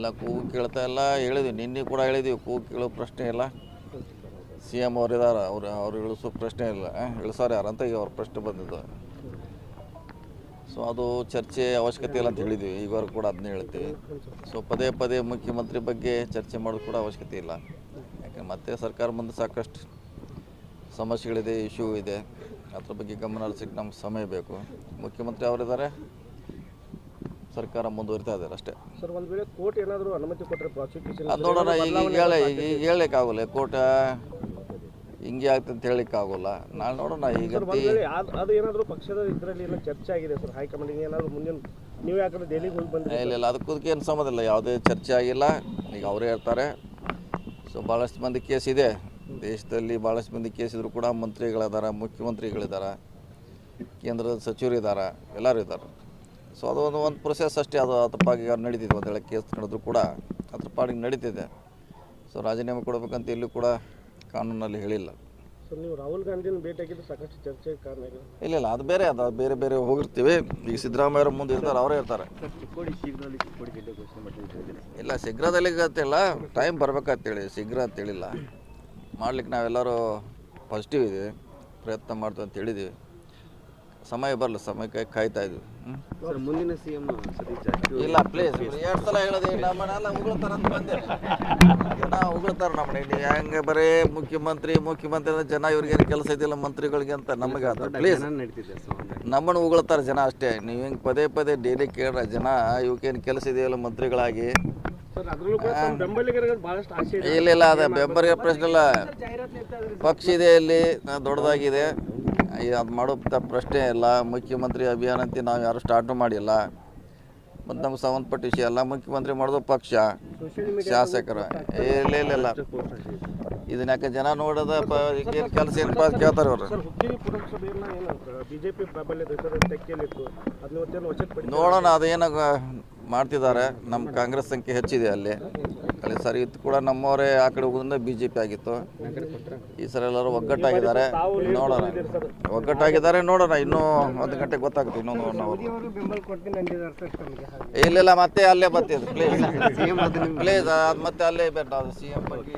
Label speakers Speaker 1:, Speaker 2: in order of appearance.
Speaker 1: ಇಲ್ಲ, ಕೂಗು ಕೇಳ್ತಾ ಇಲ್ಲ. ಹೇಳಿದ್ವಿ, ನಿನ್ನೆ ಕೂಡ ಹೇಳಿದ್ವಿ, ಕೂಗು ಕೇಳೋ ಪ್ರಶ್ನೆ ಇಲ್ಲ. ಸಿ ಎಂ ಅವ್ರು ಇದ್ದಾರೆ ಅವ್ರು ಅವ್ರು ಇಳಿಸೋ ಪ್ರಶ್ನೆ ಇಲ್ಲ. ಇಳಿಸೋರು ಅಂತ ಈಗ ಅವ್ರ ಪ್ರಶ್ನೆ ಬಂದಿದ್ದು. ಸೊ ಅದು ಚರ್ಚೆ ಅವಶ್ಯಕತೆ ಇಲ್ಲ ಅಂತ ಹೇಳಿದ್ವಿ. ಈಗವರೆಗೂ ಕೂಡ ಅದನ್ನ ಹೇಳ್ತೀವಿ. ಸೊ ಪದೇ ಪದೇ ಮುಖ್ಯಮಂತ್ರಿ ಬಗ್ಗೆ ಚರ್ಚೆ ಮಾಡೋದು ಕೂಡ ಅವಶ್ಯಕತೆ ಇಲ್ಲ. ಯಾಕಂದ್ರೆ ಮತ್ತೆ ಸರ್ಕಾರ ಮುಂದೆ ಸಾಕಷ್ಟು ಸಮಸ್ಯೆಗಳಿದೆ ಇಶ್ಯೂ ಇದೆ. ಅದ್ರ ಬಗ್ಗೆ ಗಮನ ಹರಿಸಕ್ಕೆ ನಮ್ಗೆ ಸಮಯ ಬೇಕು. ಮುಖ್ಯಮಂತ್ರಿ ಅವರಿದ್ದಾರೆ ಸರ್ಕಾರ ಮುಂದುವರಿತಾ ಇದ್ದಾರೆ ಅಷ್ಟೇ.
Speaker 2: ಸರ್ ಒಂದ್ ವೇಳೆ ಕೋರ್ಟ್ ಏನಾದರೂ ಅನುಮತಿ ಕೊಟ್ಟರೆ ಪ್ರಾಸಿಕ್ಯೂಷನ್
Speaker 1: ಅದು ನೋಡೋಣ ಈಗ ಹೇಳಿ ಈಗ ಹೇಳಲಿಕ್ಕಾಗಲ್ಲ ಕೋರ್ಟ್ ಹಿಂಗೆ ಆಗ್ತದೆ ಅಂತ ಹೇಳಲಿಕ್ಕಾಗಲ್ಲ ನಾನು ನೋಡೋಣ ಈಗ
Speaker 2: ಅದ್- ಏನಾದರೂ ಪಕ್ಷದ ಇದರಲ್ಲಿ ಏನೋ ಚರ್ಚೆ ಆಗಿದೆ ಸರ್ ಹೈಕಮಾಂಡಿಗೆ ಏನಾದರೂ ಮುಂದಿನ ನೀವು ಯಾಕಂದ್ರೆ ದೆಹಲಿಗೆ ಹೋಗಿ ಬಂದ್ರಿ
Speaker 1: ಇಲ್ಲ ಇಲ್ಲ ಅದಕ್ಕೂ ಏನು ಸಂಬಂಧ ಇಲ್ಲ ಯಾವುದೇ ಚರ್ಚೆ ಆಗಿಲ್ಲ. ಈಗ ಅವರೇ ಹೇಳ್ತಾರೆ. ಸೊ ಭಾಳಷ್ಟು ಮಂದಿ ಕೇಸ್ ಇದೆ. ದೇಶದಲ್ಲಿ ಭಾಳಷ್ಟು ಮಂದಿ ಕೇಸ್ ಇದ್ರು ಕೂಡ ಮಂತ್ರಿಗಳಿದ್ದಾರೆ ಮುಖ್ಯಮಂತ್ರಿಗಳಿದ್ದಾರೆ ಕೇಂದ್ರದ ಸಚಿವರು ಇದ್ದಾರೆ ಎಲ್ಲರೂ ಇದ್ದಾರೆ ಸೊ ಅದು ಒಂದು ಒಂದು ಪ್ರೊಸೆಸ್ ಅಷ್ಟೇ. ಅದು ಅದ್ರ ಪಾಡಿಗೆ ನಡೀತಿದೆ ಒಂದು ವೇಳೆ ಕೇಸ್ ನಡೆದ್ರು ಕೂಡ ಅದ್ರ ಪಾಡಿಗೆ ನಡೀತಿದೆ. ಸೊ ರಾಜೀನಾಮೆ ಕೊಡಬೇಕಂತ ಎಲ್ಲೂ ಕೂಡ ಕಾನೂನಲ್ಲಿ ಹೇಳಿಲ್ಲ.
Speaker 2: ನೀವು ರಾಹುಲ್ ಗಾಂಧಿನ ಭೇಟಿಯಾಗಿದ್ದು ಸಾಕಷ್ಟು ಚರ್ಚೆ ಕಾರಣ
Speaker 1: ಇಲ್ಲ ಇಲ್ಲ ಅದು ಬೇರೆ ಅದು ಬೇರೆ ಬೇರೆ ಹೋಗಿರ್ತೀವಿ. ಈಗ ಸಿದ್ದರಾಮಯ್ಯವ್ರ ಮುಂದೆ ಇರ್ತಾರೆ ಅವರೇ ಇರ್ತಾರೆ. ಇಲ್ಲ ಶೀಘ್ರದಲ್ಲಿ ಗೊತ್ತಿಲ್ಲ. ಟೈಮ್ ಬರ್ಬೇಕಂತೇಳಿ ಶೀಘ್ರ ಅಂತ ಹೇಳಿಲ್ಲ. ಮಾಡ್ಲಿಕ್ಕೆ ನಾವೆಲ್ಲರೂ ಪಾಸಿಟಿವ್ ಇದ್ದೀವಿ ಪ್ರಯತ್ನ ಮಾಡ್ತೀವಿ ಅಂತ ಹೇಳಿದ್ದೀವಿ ಸಮಯ ಬರಲ್ಲ ಸಮಯಕ್ಕೆ ಕಾಯ್ತಾ ಇದ್ವಿ.
Speaker 2: ಸರ್ ಮುಂದಿನ ಸಿಎಂ
Speaker 1: ಇಲ್ಲ ಪ್ಲೀಸ್ ಎರಡು ಸಲ ಹೇಳಿದೆ ನಮ್ಮನ್ನೆಲ್ಲ ಉಗುಳ್ತಾರ ಅಂತ ಬಂದೆ. ಜನ ಉಗುಳ್ತಾರೆ ನಮ್ಮನೆ ನೀವು ಹೆಂಗೆ ಬರೀ ಮುಖ್ಯಮಂತ್ರಿ ಮುಖ್ಯಮಂತ್ರಿ ಅಂದ್ರೆ ಜನ ಇವ್ರಿಗೇನು ಕೆಲಸ ಇದೆಯಲ್ಲ ಮಂತ್ರಿಗಳಿಗೆ ಅಂತ ನಮಗೆ ಅದು ಪ್ಲೀಸ್ ನಮ್ಮನ್ನು ಉಗುಳ್ತಾರೆ ಜನ ಅಷ್ಟೇ. ನೀವು ಹಿಂಗೆ ಪದೇ ಪದೇ ಡೈಲಿ ಕೇಳ್ರ ಜನ ಇವಕ್ಕೇನು ಕೆಲಸ ಇದೆಯಲ್ಲ ಮಂತ್ರಿಗಳಾಗಿ?
Speaker 2: ಸರ್ ಅದರಲ್ಲೂ ಕೂಡ ತಮ್ಮ ಬೆಂಬಲಿಗರಿಗೆ ಬಹಳಷ್ಟು ಆಸೆ ಇದೆ.
Speaker 1: ಇಲ್ಲ ಇಲ್ಲ ಅದು ಬೆಂಬಲಿಗೆ ಪ್ರಶ್ನೆ ಇಲ್ಲ. ಪಕ್ಷ ಇದೆ ಇಲ್ಲಿ ದೊಡ್ಡದಾಗಿದೆ. ಅದು ಮಾಡೋ ಪ್ರಶ್ನೆ ಇಲ್ಲ. ಮುಖ್ಯಮಂತ್ರಿ ಅಭಿಯಾನ ಅಂತ ನಾವು ಯಾರು ಸ್ಟಾರ್ಟು ಮಾಡಿಲ್ಲ. ಮತ್ತು ನಮ್ಗೆ ಸಂಬಂಧಪಟ್ಟ ವಿಷಯ ಎಲ್ಲ ಮುಖ್ಯಮಂತ್ರಿ ಮಾಡೋದು ಪಕ್ಷ. ಶಾಸಕರು. ಇಲ್ಲ ಇಲ್ಲ ಇದನ್ನ ಯಾಕೆ ಜನ ನೋಡದ ಏನು ಕೆಲಸ ಏನಪ್ಪ ಅಂತ ಕೇಳ್ತಾರೆ ಅವರು? ನೋಡೋಣ ಅದೇನ ಮಾಡ್ತಿದ್ದಾರೆ. ನಮ್ಮ ಕಾಂಗ್ರೆಸ್ ಸಂಖ್ಯೆ ಹೆಚ್ಚಿದೆ ಅಲ್ಲಿ. ಅಲ್ಲಿ ಸರಿ ಇತ್ತು ಕೂಡ ನಮ್ಮವರೇ ಆ ಕಡೆ ಹೋಗೋದ್ರಿಂದ ಬಿ ಜೆ ಪಿ ಆಗಿತ್ತು. ಈ ಸರಿ ಎಲ್ಲರೂ ಒಗ್ಗಟ್ಟಾಗಿದ್ದಾರೆ. ನೋಡೋಣ. ಒಗ್ಗಟ್ಟಾಗಿದ್ದಾರೆ ನೋಡೋಣ. ಇನ್ನೂ ಒಂದು ಗಂಟೆಗೆ ಗೊತ್ತಾಗುತ್ತೆ ಇನ್ನೊಂದು ಒನ್ ಅವರ್
Speaker 2: ಬೆಂಬಲ ಕೊಡ್ತೀನಿ ಅಂದಿದ್ದಾರೆ ತಮಗೆ
Speaker 1: ಇಲ್ಲ ಇಲ್ಲ ಮತ್ತೆ ಅಲ್ಲೇ ಬರ್ತೀವಿ ಪ್ಲೀಸ್ ಪ್ಲೀಸ್ ಅದು ಮತ್ತೆ ಅಲ್ಲೇ ಬೇಡ ಅದು ಸಿ ಎಂ ಬಗ್ಗೆ